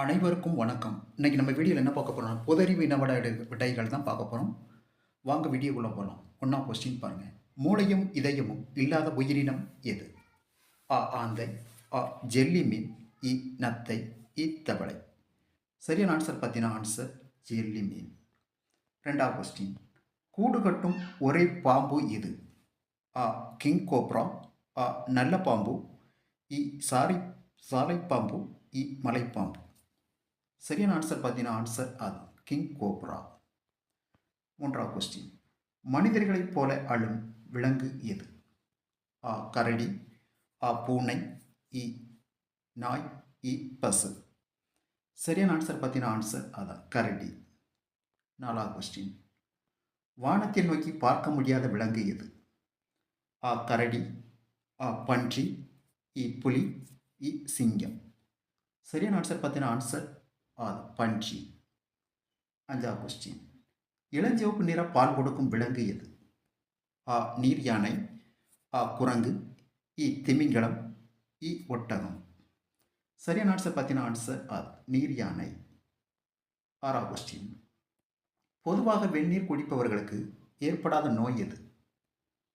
அனைவருக்கும் வணக்கம். இன்னைக்கு நம்ம வீடியோவில் என்ன பார்க்க போகிறோம் புதறிவு இனவட விடைகள் தான் பார்க்க போகிறோம் வாங்க வீடியோக்குள்ளே போகலாம் ஒன்றா கொஸ்டின் பாருங்கள் மூளையும் இதயமும் இல்லாத உயிரினம் எது? ஆ ஆந்தை ஆ ஜெல்லி மீன் இ நத்தை இ தவளை. சரியான ஆன்சர் பார்த்தீங்கன்னா ஆன்சர் ஜெல்லி மீன். ரெண்டாவது கொஸ்டின் கூடு கட்டும் ஒரே பாம்பு இது ஆ கிங் கோப்ரா ஆ நல்ல பாம்பு இ சாரி சாலை பாம்பு இ மலைப்பாம்பு. சரியான ஆன்சர் பார்த்தீங்கன்னா ஆன்சர் அது. கிங் கோப்ரா மூன்றாவது கொஸ்டின் மனிதர்களைப் போல அழும் விலங்கு எது? ஆ கரடி. ஆ பூனை. இ நாய். இ பசு. சரியான ஆன்சர் பார்த்தீங்கன்னா ஆன்சர் அதான் கரடி. நாலாவது கொஸ்டின் வானத்தை நோக்கி பார்க்க முடியாத விலங்கு எது? ஆ கரடி. ஆ பன்றி. இ புலி. இ சிங்கம். சரியான ஆன்சர் பார்த்தீங்கன்னா ஆன்சர் அது பன்றி. அஞ்சாவது கொஸ்டின். இளஞ்சிவப்பு நிற பால் கொடுக்கும் விலங்கு எது? ஆ நீர் யானை. ஆ குரங்கு. இ திமிங்கலம். இ ஒட்டகம். சரியான ஆன்சர் பார்த்தீங்கன்னா ஆன்சர் ஆ நீர் யானை. ஆறாவது கொஸ்டின். பொதுவாக வெந்நீர் குடிப்பவர்களுக்கு ஏற்படாத நோய் எது?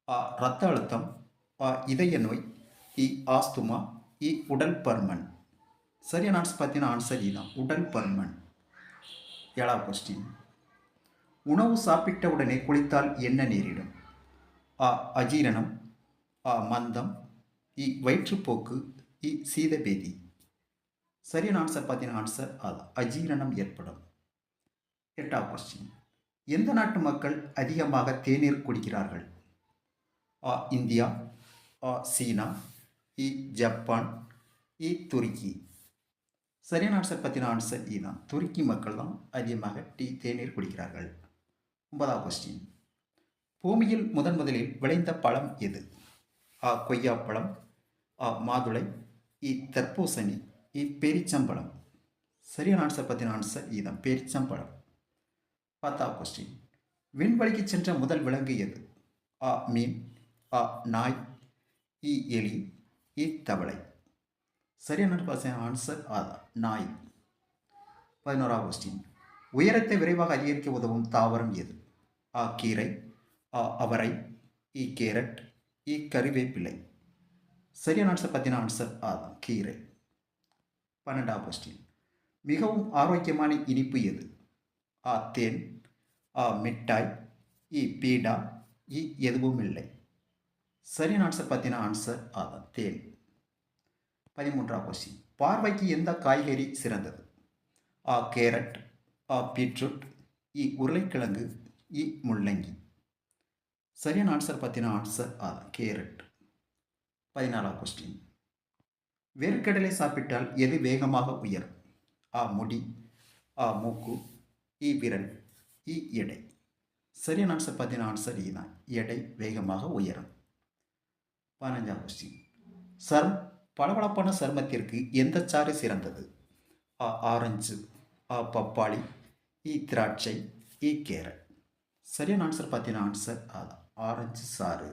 ஆ இரத்த அழுத்தம். ஆ இதய நோய். இ ஆஸ்துமா. இ உடல் பருமன். சரியான ஆன்சர் பார்த்தீங்கன்னா ஆன்சர் இதான். உடல் பருமன் ஏழாவது கொஸ்டின் உணவு சாப்பிட்ட உடனே குளித்தால் என்ன நேரிடும்? ஆ அஜீரணம். ஆ மந்தம். இ வயிற்றுப்போக்கு. இ சீதபேதி. சரியான ஆன்சர் பார்த்தீங்கன்னா ஆன்சர் அது அஜீரணம் ஏற்படும். எட்டாவது கொஸ்டின் எந்த நாட்டு மக்கள் அதிகமாக தேநீர் குடிக்கிறார்கள்? ஆ இந்தியா. ஆ சீனா. இ ஜப்பான். இ துருக்கி. சரியான ஆன்சர் பார்த்தீங்கன்னா ஆன்சர் இ தான் துருக்கி மக்கள் தான் அதிகமாக டீ தேநீர் குடிக்கிறார்கள். ஒன்பதாவது கொஸ்டின் பூமியில் முதன் முதலில் விளைந்த பழம் எது? ஆ கொய்யாப்பழம் ஆ மாதுளை இ தர்பூசணி இ பெரிச்சம்பழம். சரியான ஆன்சர் பார்த்தீங்கன்னா ஆன்சர் இ தான் பேரிச்சம்பழம். பத்தாவது கொஸ்டின் விண்வெளிக்கு சென்ற முதல் விலங்கு எது? ஆ மீன் ஆ நாய் இ எலி இ தவளை. சரியான பார்த்தீங்கன்னா ஆன்சர் ஆதான் நாய். பதினோராவது கொஸ்டின் உயரத்தை விரைவாக அதிகரிக்க உதவும் தாவரம் எது? ஆ கீரை. ஆ அவரை. இ கேரட். இ கறிவேப்பிலை. சரியான ஆன்சர் பார்த்தீங்கன்னா ஆன்சர் அதான் கீரை. பன்னெண்டாவது கொஸ்டின் மிகவும் ஆரோக்கியமான இனிப்பு எது? ஆ தேன். ஆ மிட்டாய். இ பீடா. இ எதுவும் இல்லை. சரியான ஆன்சர் பார்த்தீங்கன்னா ஆன்சர் ஆதான் தேன். பதிமூன்றாம் கொஸ்டின் பார்வைக்கு எந்த காய்கறி சிறந்தது? ஆ கேரட் ஆ பீட்ரூட் இ உருளைக்கிழங்கு இ முள்ளங்கி. சரியான ஆன்சர் பார்த்தீங்கன்னா ஆன்சர் ஆ கேரட். பதினாலாம் கொஸ்டின் வேர்க்கடலை சாப்பிட்டால் எது வேகமாக உயரும்? ஆ முடி ஆ மூக்கு இ விரல் இ எடை. சரியான ஆன்சர் பார்த்தீங்கன்னா ஆன்சர் இதுதான் எடை வேகமாக உயரும். பதினஞ்சாம் கொஸ்டின் சர்ம் பளபளப்பான சருமத்திற்கு எந்த சாறு சிறந்தது? ஆ ஆரஞ்சு ஆ பப்பாளி இ திராட்சை இ கேரட். சரியான ஆன்சர் பார்த்தீங்கன்னா ஆன்சர் அதான் ஆரஞ்சு சாறு.